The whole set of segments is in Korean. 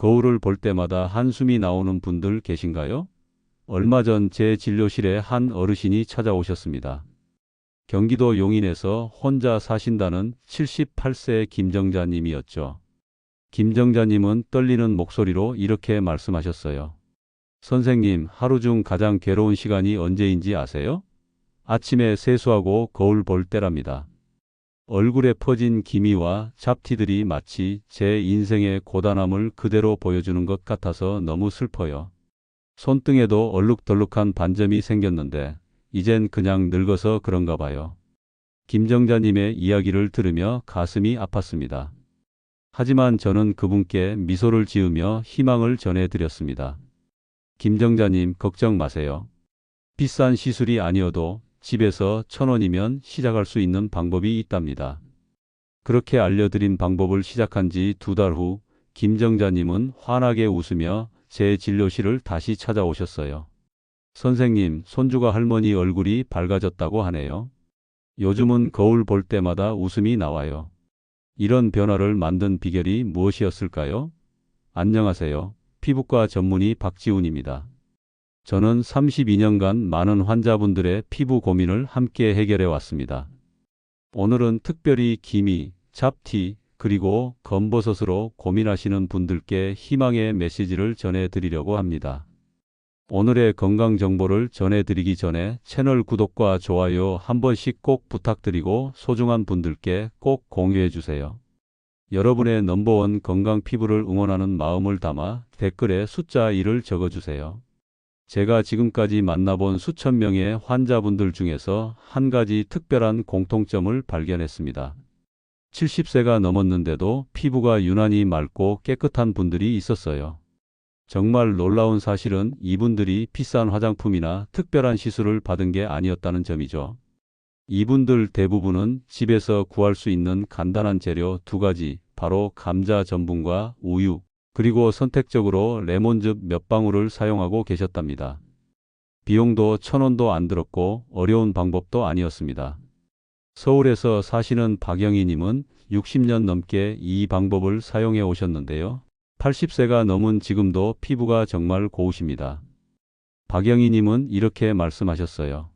거울을 볼 때마다 한숨이 나오는 분들 계신가요? 얼마 전 제 진료실에 한 어르신이 찾아오셨습니다. 경기도 용인에서 혼자 사신다는 78세 김정자님이었죠. 김정자님은 떨리는 목소리로 이렇게 말씀하셨어요. 선생님, 하루 중 가장 괴로운 시간이 언제인지 아세요? 아침에 세수하고 거울 볼 때랍니다. 얼굴에 퍼진 기미와 잡티들이 마치 제 인생의 고단함을 그대로 보여주는 것 같아서 너무 슬퍼요. 손등에도 얼룩덜룩한 반점이 생겼는데 이젠 그냥 늙어서 그런가 봐요. 김정자님의 이야기를 들으며 가슴이 아팠습니다. 하지만 저는 그분께 미소를 지으며 희망을 전해드렸습니다. 김정자님 걱정 마세요. 비싼 시술이 아니어도 집에서 천 원이면 시작할 수 있는 방법이 있답니다. 그렇게 알려드린 방법을 시작한 지 두 달 후 김정자님은 환하게 웃으며 제 진료실을 다시 찾아오셨어요. 선생님, 손주가 할머니 얼굴이 밝아졌다고 하네요. 요즘은 거울 볼 때마다 웃음이 나와요. 이런 변화를 만든 비결이 무엇이었을까요? 안녕하세요. 피부과 전문의 박지훈입니다. 저는 32년간 많은 환자분들의 피부 고민을 함께 해결해 왔습니다. 오늘은 특별히 기미, 잡티, 그리고 검버섯으로 고민하시는 분들께 희망의 메시지를 전해드리려고 합니다. 오늘의 건강 정보를 전해드리기 전에 채널 구독과 좋아요 한 번씩 꼭 부탁드리고 소중한 분들께 꼭 공유해 주세요. 여러분의 넘버원 건강 피부를 응원하는 마음을 담아 댓글에 숫자 1을 적어주세요. 제가 지금까지 만나본 수천 명의 환자분들 중에서 한 가지 특별한 공통점을 발견했습니다. 70세가 넘었는데도 피부가 유난히 맑고 깨끗한 분들이 있었어요. 정말 놀라운 사실은 이분들이 비싼 화장품이나 특별한 시술을 받은 게 아니었다는 점이죠. 이분들 대부분은 집에서 구할 수 있는 간단한 재료 두 가지, 바로 감자 전분과 우유, 그리고 선택적으로 레몬즙 몇 방울을 사용하고 계셨답니다. 비용도 천 원도 안 들었고 어려운 방법도 아니었습니다. 서울에서 사시는 박영희님은 60년 넘게 이 방법을 사용해 오셨는데요. 80세가 넘은 지금도 피부가 정말 고우십니다. 박영희님은 이렇게 말씀하셨어요.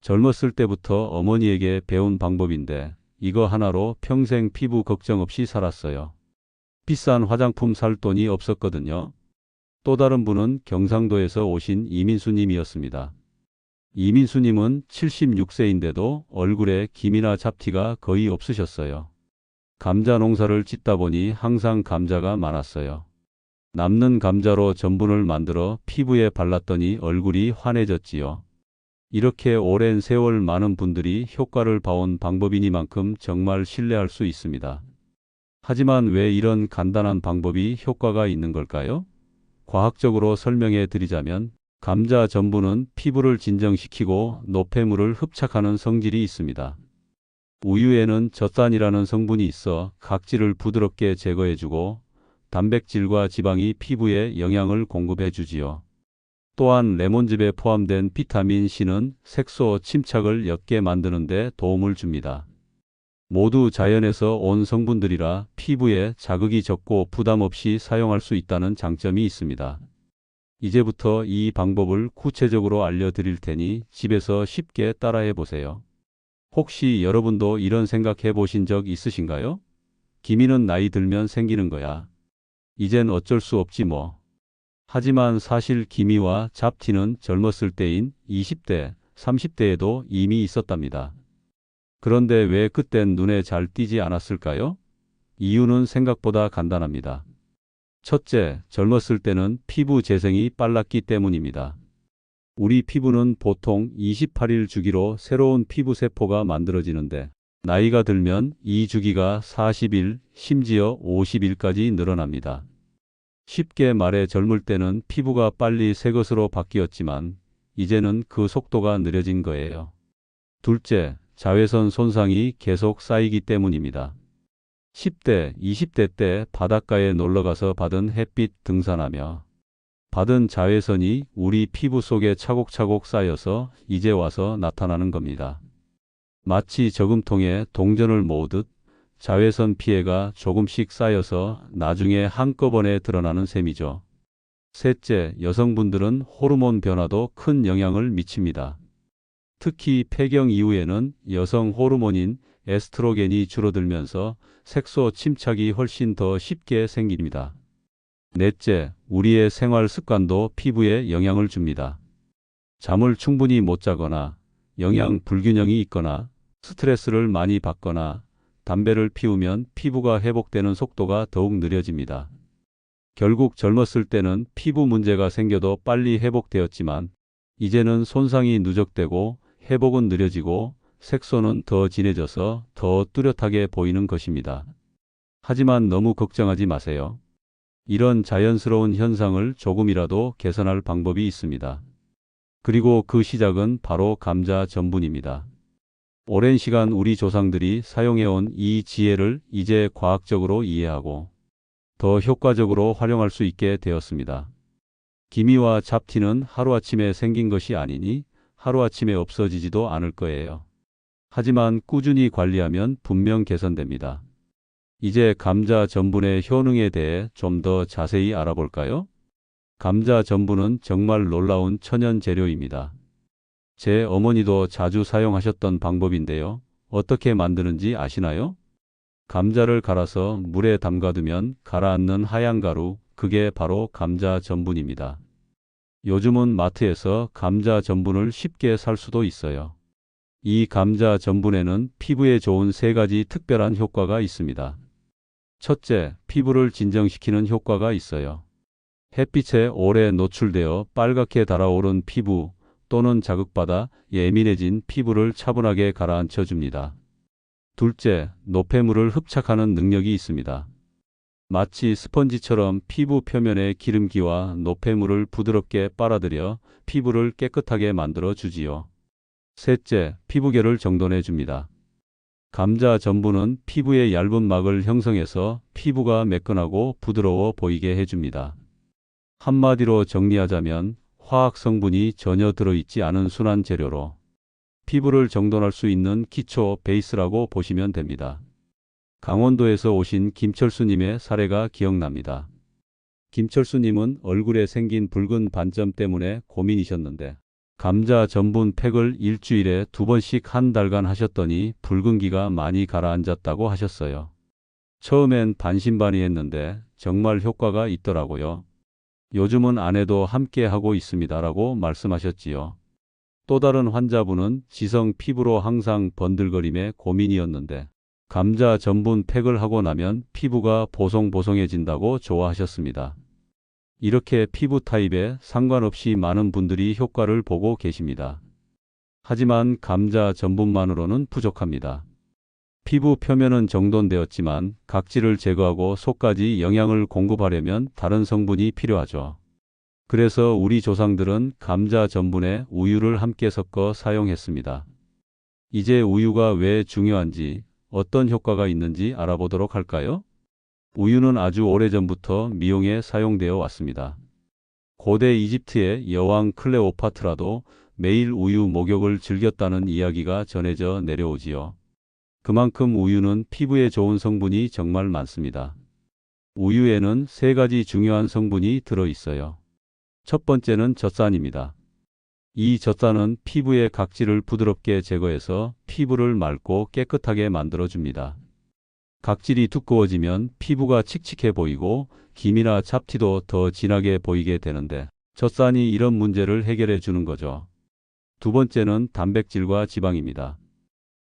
젊었을 때부터 어머니에게 배운 방법인데 이거 하나로 평생 피부 걱정 없이 살았어요. 비싼 화장품 살 돈이 없었거든요. 또 다른 분은 경상도에서 오신 이민수님이었습니다. 이민수님은 76세인데도 얼굴에 기미나 잡티가 거의 없으셨어요. 감자 농사를 짓다 보니 항상 감자가 많았어요. 남는 감자로 전분을 만들어 피부에 발랐더니 얼굴이 환해졌지요. 이렇게 오랜 세월 많은 분들이 효과를 봐온 방법이니만큼 정말 신뢰할 수 있습니다. 하지만 왜 이런 간단한 방법이 효과가 있는 걸까요? 과학적으로 설명해 드리자면 감자 전분은 피부를 진정시키고 노폐물을 흡착하는 성질이 있습니다. 우유에는 젖산이라는 성분이 있어 각질을 부드럽게 제거해주고 단백질과 지방이 피부에 영양을 공급해 주지요. 또한 레몬즙에 포함된 비타민 C는 색소 침착을 옅게 만드는 데 도움을 줍니다. 모두 자연에서 온 성분들이라 피부에 자극이 적고 부담 없이 사용할 수 있다는 장점이 있습니다. 이제부터 이 방법을 구체적으로 알려드릴 테니 집에서 쉽게 따라해 보세요. 혹시 여러분도 이런 생각해 보신 적 있으신가요? 기미는 나이 들면 생기는 거야. 이젠 어쩔 수 없지 뭐. 하지만 사실 기미와 잡티는 젊었을 때인 20대, 30대에도 이미 있었답니다. 그런데 왜 그땐 눈에 잘 띄지 않았을까요? 이유는 생각보다 간단합니다. 첫째, 젊었을 때는 피부 재생이 빨랐기 때문입니다. 우리 피부는 보통 28일 주기로 새로운 피부 세포가 만들어지는데 나이가 들면 이 주기가 40일, 심지어 50일까지 늘어납니다. 쉽게 말해 젊을 때는 피부가 빨리 새 것으로 바뀌었지만 이제는 그 속도가 느려진 거예요. 둘째, 자외선 손상이 계속 쌓이기 때문입니다. 10대, 20대 때 바닷가에 놀러가서 받은 햇빛 등산하며 받은 자외선이 우리 피부 속에 차곡차곡 쌓여서 이제 와서 나타나는 겁니다. 마치 저금통에 동전을 모으듯 자외선 피해가 조금씩 쌓여서 나중에 한꺼번에 드러나는 셈이죠. 셋째, 여성분들은 호르몬 변화도 큰 영향을 미칩니다. 특히 폐경 이후에는 여성 호르몬인 에스트로겐이 줄어들면서 색소 침착이 훨씬 더 쉽게 생깁니다. 넷째, 우리의 생활 습관도 피부에 영향을 줍니다. 잠을 충분히 못 자거나 영양 불균형이 있거나 스트레스를 많이 받거나 담배를 피우면 피부가 회복되는 속도가 더욱 느려집니다. 결국 젊었을 때는 피부 문제가 생겨도 빨리 회복되었지만 이제는 손상이 누적되고 회복은 느려지고 색소는 더 진해져서 더 뚜렷하게 보이는 것입니다. 하지만 너무 걱정하지 마세요. 이런 자연스러운 현상을 조금이라도 개선할 방법이 있습니다. 그리고 그 시작은 바로 감자 전분입니다. 오랜 시간 우리 조상들이 사용해온 이 지혜를 이제 과학적으로 이해하고 더 효과적으로 활용할 수 있게 되었습니다. 기미와 잡티는 하루아침에 생긴 것이 아니니 하루아침에 없어지지도 않을 거예요. 하지만 꾸준히 관리하면 분명 개선됩니다. 이제 감자 전분의 효능에 대해 좀 더 자세히 알아볼까요? 감자 전분은 정말 놀라운 천연 재료입니다. 제 어머니도 자주 사용하셨던 방법인데요. 어떻게 만드는지 아시나요? 감자를 갈아서 물에 담가두면 가라앉는 하얀 가루, 그게 바로 감자 전분입니다. 요즘은 마트에서 감자 전분을 쉽게 살 수도 있어요. 이 감자 전분에는 피부에 좋은 세 가지 특별한 효과가 있습니다. 첫째, 피부를 진정시키는 효과가 있어요. 햇빛에 오래 노출되어 빨갛게 달아오른 피부 또는 자극받아 예민해진 피부를 차분하게 가라앉혀 줍니다. 둘째, 노폐물을 흡착하는 능력이 있습니다. 마치 스펀지처럼 피부 표면의 기름기와 노폐물을 부드럽게 빨아들여 피부를 깨끗하게 만들어 주지요. 셋째, 피부결을 정돈해 줍니다. 감자 전분은 피부의 얇은 막을 형성해서 피부가 매끈하고 부드러워 보이게 해줍니다. 한마디로 정리하자면 화학 성분이 전혀 들어있지 않은 순한 재료로 피부를 정돈할 수 있는 기초 베이스라고 보시면 됩니다. 강원도에서 오신 김철수님의 사례가 기억납니다. 김철수님은 얼굴에 생긴 붉은 반점 때문에 고민이셨는데 감자 전분 팩을 일주일에 두 번씩 한 달간 하셨더니 붉은기가 많이 가라앉았다고 하셨어요. 처음엔 반신반의했는데 정말 효과가 있더라고요. 요즘은 아내도 함께 하고 있습니다라고 말씀하셨지요. 또 다른 환자분은 지성 피부로 항상 번들거림에 고민이었는데 감자 전분 팩을 하고 나면 피부가 보송보송해진다고 좋아하셨습니다. 이렇게 피부 타입에 상관없이 많은 분들이 효과를 보고 계십니다. 하지만 감자 전분만으로는 부족합니다. 피부 표면은 정돈되었지만 각질을 제거하고 속까지 영양을 공급하려면 다른 성분이 필요하죠. 그래서 우리 조상들은 감자 전분에 우유를 함께 섞어 사용했습니다. 이제 우유가 왜 중요한지, 어떤 효과가 있는지 알아보도록 할까요? 우유는 아주 오래전부터 미용에 사용되어 왔습니다. 고대 이집트의 여왕 클레오파트라도 매일 우유 목욕을 즐겼다는 이야기가 전해져 내려오지요. 그만큼 우유는 피부에 좋은 성분이 정말 많습니다. 우유에는 세 가지 중요한 성분이 들어 있어요. 첫 번째는 젖산입니다. 이 젖산은 피부의 각질을 부드럽게 제거해서 피부를 맑고 깨끗하게 만들어줍니다. 각질이 두꺼워지면 피부가 칙칙해 보이고 기미나 잡티도 더 진하게 보이게 되는데 젖산이 이런 문제를 해결해 주는 거죠. 두 번째는 단백질과 지방입니다.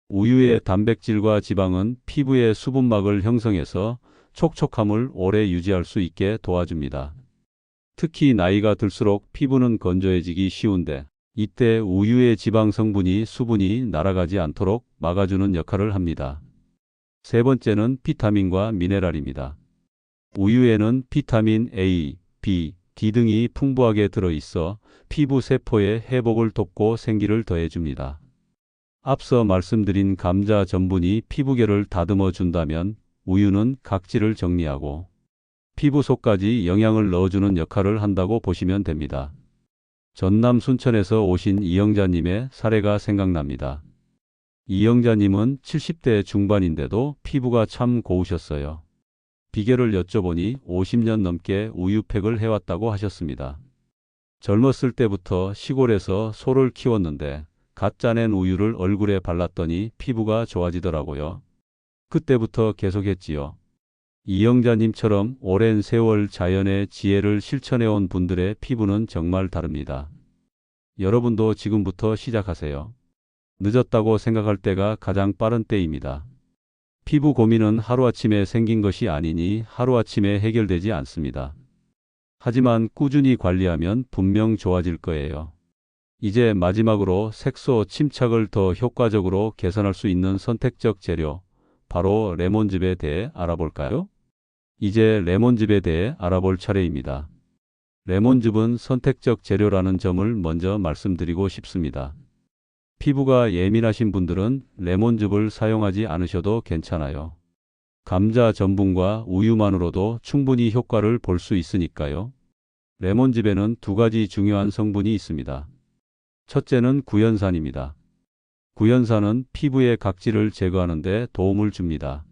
우유의 단백질과 지방은 피부의 수분막을 형성해서 촉촉함을 오래 유지할 수 있게 도와줍니다. 특히 나이가 들수록 피부는 건조해지기 쉬운데 이때 우유의 지방 성분이 수분이 날아가지 않도록 막아주는 역할을 합니다. 세 번째는 비타민과 미네랄입니다. 우유에는 비타민 A, B, D 등이 풍부하게 들어있어 피부 세포의 회복을 돕고 생기를 더해줍니다. 앞서 말씀드린 감자 전분이 피부결을 다듬어 준다면 우유는 각질을 정리하고 피부 속까지 영양을 넣어주는 역할을 한다고 보시면 됩니다. 전남 순천에서 오신 이영자님의 사례가 생각납니다. 이영자님은 70대 중반인데도 피부가 참 고우셨어요. 비결을 여쭤보니 50년 넘게 우유팩을 해왔다고 하셨습니다. 젊었을 때부터 시골에서 소를 키웠는데 갓 짜낸 우유를 얼굴에 발랐더니 피부가 좋아지더라고요. 그때부터 계속했지요. 이영자님처럼 오랜 세월 자연의 지혜를 실천해온 분들의 피부는 정말 다릅니다. 여러분도 지금부터 시작하세요. 늦었다고 생각할 때가 가장 빠른 때입니다. 피부 고민은 하루아침에 생긴 것이 아니니 하루아침에 해결되지 않습니다. 하지만 꾸준히 관리하면 분명 좋아질 거예요. 이제 마지막으로 색소 침착을 더 효과적으로 개선할 수 있는 선택적 재료, 바로 레몬즙에 대해 알아볼까요? 이제 레몬즙에 대해 알아볼 차례입니다. 레몬즙은 선택적 재료라는 점을 먼저 말씀드리고 싶습니다. 피부가 예민하신 분들은 레몬즙을 사용하지 않으셔도 괜찮아요. 감자 전분과 우유만으로도 충분히 효과를 볼 수 있으니까요. 레몬즙에는 두 가지 중요한 성분이 있습니다. 첫째는 구연산입니다. 구연산은 피부의 각질을 제거하는 데 도움을 줍니다.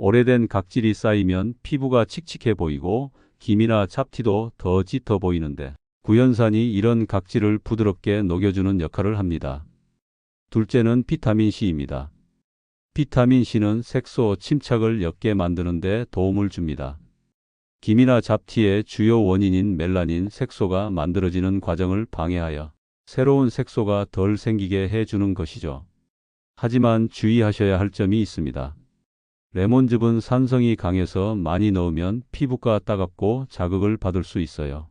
오래된 각질이 쌓이면 피부가 칙칙해 보이고 김이나 잡티도 더 짙어 보이는데 구연산이 이런 각질을 부드럽게 녹여주는 역할을 합니다. 둘째는 비타민 C입니다. 비타민 C는 색소 침착을 옅게 만드는 데 도움을 줍니다. 김이나 잡티의 주요 원인인 멜라닌 색소가 만들어지는 과정을 방해하여 새로운 색소가 덜 생기게 해주는 것이죠. 하지만 주의하셔야 할 점이 있습니다. 레몬즙은 산성이 강해서 많이 넣으면 피부가 따갑고 자극을 받을 수 있어요.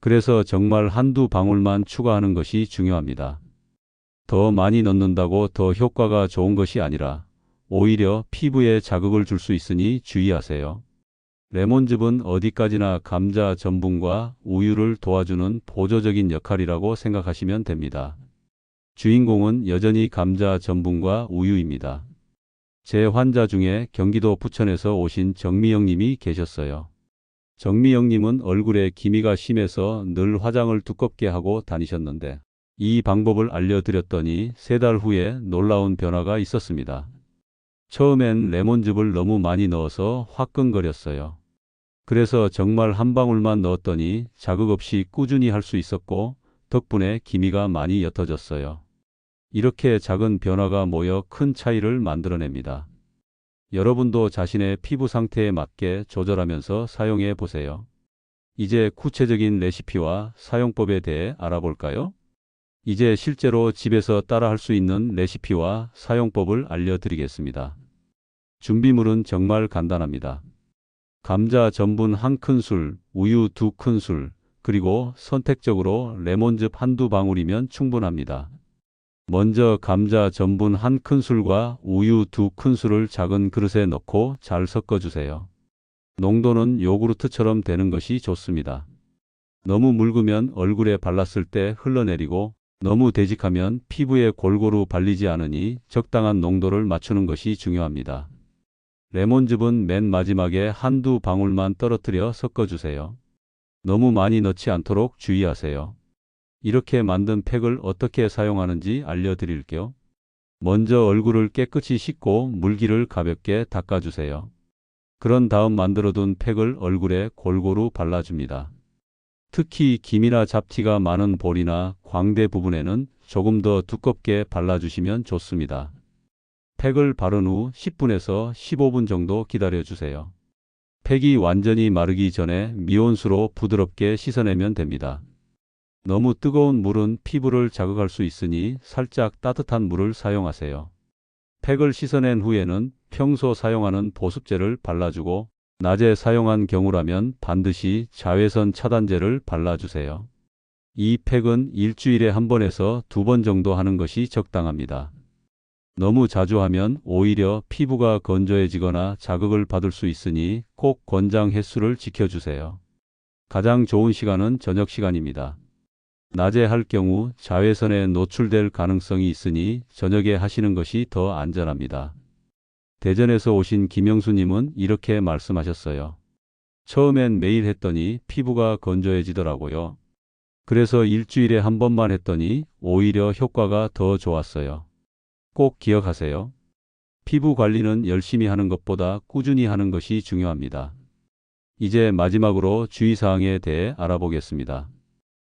그래서 정말 한두 방울만 추가하는 것이 중요합니다. 더 많이 넣는다고 더 효과가 좋은 것이 아니라 오히려 피부에 자극을 줄 수 있으니 주의하세요. 레몬즙은 어디까지나 감자 전분과 우유를 도와주는 보조적인 역할이라고 생각하시면 됩니다. 주인공은 여전히 감자 전분과 우유입니다. 제 환자 중에 경기도 부천에서 오신 정미영 님이 계셨어요. 정미영 님은 얼굴에 기미가 심해서 늘 화장을 두껍게 하고 다니셨는데 이 방법을 알려드렸더니 세 달 후에 놀라운 변화가 있었습니다. 처음엔 레몬즙을 너무 많이 넣어서 화끈거렸어요. 그래서 정말 한 방울만 넣었더니 자극 없이 꾸준히 할 수 있었고 덕분에 기미가 많이 옅어졌어요. 이렇게 작은 변화가 모여 큰 차이를 만들어냅니다. 여러분도 자신의 피부 상태에 맞게 조절하면서 사용해 보세요. 이제 구체적인 레시피와 사용법에 대해 알아볼까요? 이제 실제로 집에서 따라 할 수 있는 레시피와 사용법을 알려드리겠습니다. 준비물은 정말 간단합니다. 감자 전분 한 큰술, 우유 두 큰술, 그리고 선택적으로 레몬즙 한두 방울이면 충분합니다. 먼저 감자 전분 한 큰술과 우유 두 큰술을 작은 그릇에 넣고 잘 섞어주세요. 농도는 요구르트처럼 되는 것이 좋습니다. 너무 묽으면 얼굴에 발랐을 때 흘러내리고 너무 되직하면 피부에 골고루 발리지 않으니 적당한 농도를 맞추는 것이 중요합니다. 레몬즙은 맨 마지막에 한두 방울만 떨어뜨려 섞어주세요. 너무 많이 넣지 않도록 주의하세요. 이렇게 만든 팩을 어떻게 사용하는지 알려드릴게요. 먼저 얼굴을 깨끗이 씻고 물기를 가볍게 닦아주세요. 그런 다음 만들어둔 팩을 얼굴에 골고루 발라줍니다. 특히 김이나 잡티가 많은 볼이나 광대 부분에는 조금 더 두껍게 발라주시면 좋습니다. 팩을 바른 후 10분에서 15분 정도 기다려주세요. 팩이 완전히 마르기 전에 미온수로 부드럽게 씻어내면 됩니다. 너무 뜨거운 물은 피부를 자극할 수 있으니 살짝 따뜻한 물을 사용하세요. 팩을 씻어낸 후에는 평소 사용하는 보습제를 발라주고 낮에 사용한 경우라면 반드시 자외선 차단제를 발라주세요. 이 팩은 일주일에 한 번에서 두 번 정도 하는 것이 적당합니다. 너무 자주 하면 오히려 피부가 건조해지거나 자극을 받을 수 있으니 꼭 권장 횟수를 지켜주세요. 가장 좋은 시간은 저녁 시간입니다. 낮에 할 경우 자외선에 노출될 가능성이 있으니 저녁에 하시는 것이 더 안전합니다. 대전에서 오신 김영수님은 이렇게 말씀하셨어요. 처음엔 매일 했더니 피부가 건조해지더라고요. 그래서 일주일에 한 번만 했더니 오히려 효과가 더 좋았어요. 꼭 기억하세요. 피부 관리는 열심히 하는 것보다 꾸준히 하는 것이 중요합니다. 이제 마지막으로 주의사항에 대해 알아보겠습니다.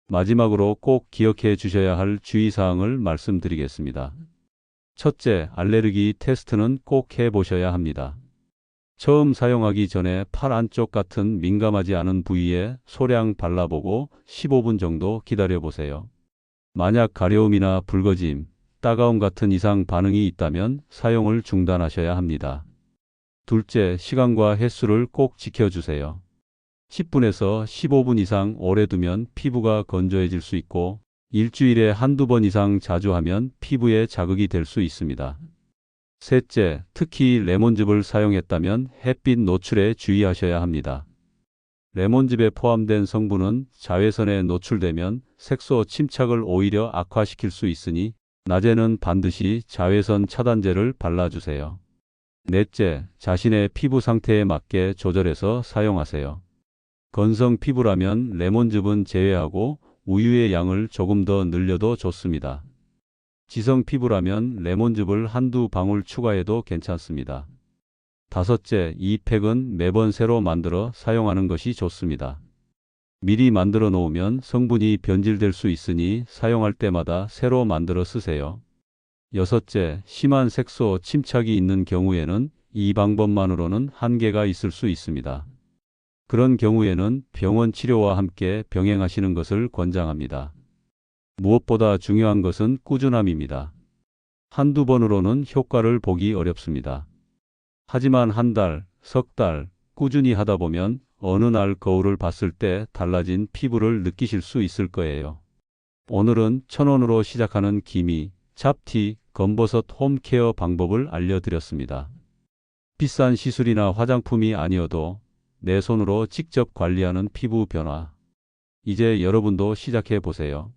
마지막으로 꼭 기억해 주셔야 할 주의사항을 말씀드리겠습니다. 첫째, 알레르기 테스트는 꼭 해 보셔야 합니다. 처음 사용하기 전에 팔 안쪽 같은 민감하지 않은 부위에 소량 발라보고 15분 정도 기다려 보세요. 만약 가려움이나 붉어짐, 따가움 같은 이상 반응이 있다면 사용을 중단하셔야 합니다. 둘째, 시간과 횟수를 꼭 지켜주세요. 10분에서 15분 이상 오래 두면 피부가 건조해질 수 있고 일주일에 한두 번 이상 자주 하면 피부에 자극이 될 수 있습니다. 셋째, 특히 레몬즙을 사용했다면 햇빛 노출에 주의하셔야 합니다. 레몬즙에 포함된 성분은 자외선에 노출되면 색소 침착을 오히려 악화시킬 수 있으니 낮에는 반드시 자외선 차단제를 발라주세요. 넷째, 자신의 피부 상태에 맞게 조절해서 사용하세요. 건성 피부라면 레몬즙은 제외하고 우유의 양을 조금 더 늘려도 좋습니다. 지성 피부라면 레몬즙을 한두 방울 추가해도 괜찮습니다. 다섯째, 이 팩은 매번 새로 만들어 사용하는 것이 좋습니다. 미리 만들어 놓으면 성분이 변질될 수 있으니 사용할 때마다 새로 만들어 쓰세요. 여섯째, 심한 색소 침착이 있는 경우에는 이 방법만으로는 한계가 있을 수 있습니다. 그런 경우에는 병원 치료와 함께 병행하시는 것을 권장합니다. 무엇보다 중요한 것은 꾸준함입니다. 한두 번으로는 효과를 보기 어렵습니다. 하지만 한 달, 석 달, 꾸준히 하다 보면 어느 날 거울을 봤을 때 달라진 피부를 느끼실 수 있을 거예요. 오늘은 천원으로 시작하는 기미, 잡티, 검버섯 홈케어 방법을 알려드렸습니다. 비싼 시술이나 화장품이 아니어도 내 손으로 직접 관리하는 피부 변화. 이제 여러분도 시작해 보세요.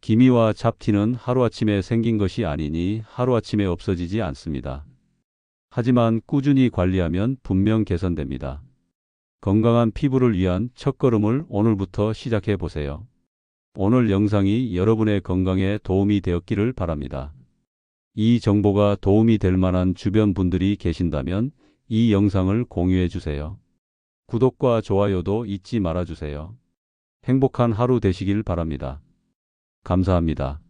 기미와 잡티는 하루아침에 생긴 것이 아니니 하루아침에 없어지지 않습니다. 하지만 꾸준히 관리하면 분명 개선됩니다. 건강한 피부를 위한 첫걸음을 오늘부터 시작해 보세요. 오늘 영상이 여러분의 건강에 도움이 되었기를 바랍니다. 이 정보가 도움이 될 만한 주변 분들이 계신다면 이 영상을 공유해 주세요. 구독과 좋아요도 잊지 말아 주세요. 행복한 하루 되시길 바랍니다. 감사합니다.